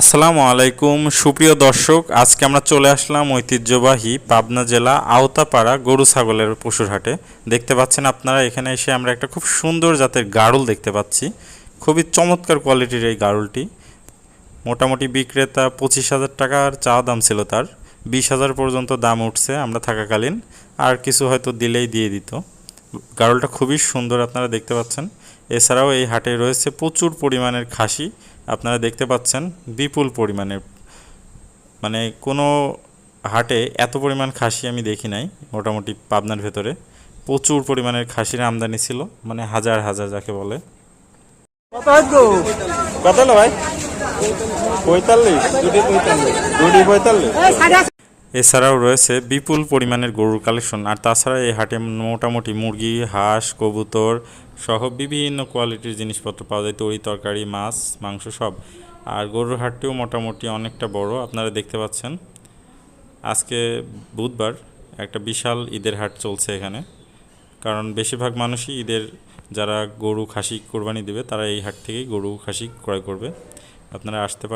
আসসালামু আলাইকুম। সুপ্রিয় দর্শক, আজকে আমরা চলে আসলাম ঐতিহ্যবাহী পাবনা জেলা আওতাপাড়া গরু ছাগলের পশুর হাটে। দেখতে পাচ্ছেন আপনারা, এখানে এসে আমরা একটা খুব সুন্দর জাতের গাড়ল দেখতে পাচ্ছি। খুবই চমৎকার কোয়ালিটির এই গাড়লটি মোটামুটি বিক্রেতা পঁচিশ হাজার টাকার চা দাম ছিল তার। বিশ হাজার পর্যন্ত দাম উঠছে, আমরা থাকাকালীন। আর কিছু হয়তো দিলেই দিয়ে দিত। গাড়লটা খুবই সুন্দর আপনারা দেখতে পাচ্ছেন। এছাড়াও এই হাটে রয়েছে প্রচুর পরিমাণের খাসি। আপনারা দেখতে পাচ্ছেন বিপুল পরিমাণের। মানে কোনো হাটে এত পরিমাণ খাসি আমি দেখি নাই মোটামুটি পাবনার ভেতরে। প্রচুর পরিমাণের খাসির আমদানি ছিল মানে হাজার হাজার যাকে বলে। কত ভাই? পঁয়তাল্লিশ? দুটি পঁয়তাল্লিশ? দুটি পঁয়তাল্লিশ? এছাড়াও রয়েছে বিপুল পরিমাণের গরুর কালেকশন, আর তাছাড়া এই হাটে মোটামুটি মুরগি, হাঁস, কবুতর সহ বিভিন্ন কোয়ালিটির জিনিসপত্র পাওয়া যায় তরি তরকারি, মাছ, মাংস সব। আর গরুর হাটটিও মোটামুটি অনেকটা বড়, আপনারা দেখতে পাচ্ছেন। আজকে বুধবার একটা বিশাল ঈদের হাট চলছে এখানে, কারণ বেশিরভাগ মানুষই ঈদের যারা গরু খাসি কোরবানি দেবে, তারা এই হাট থেকেই গরু খাসি ক্রয় করবে। আপনারা আসতে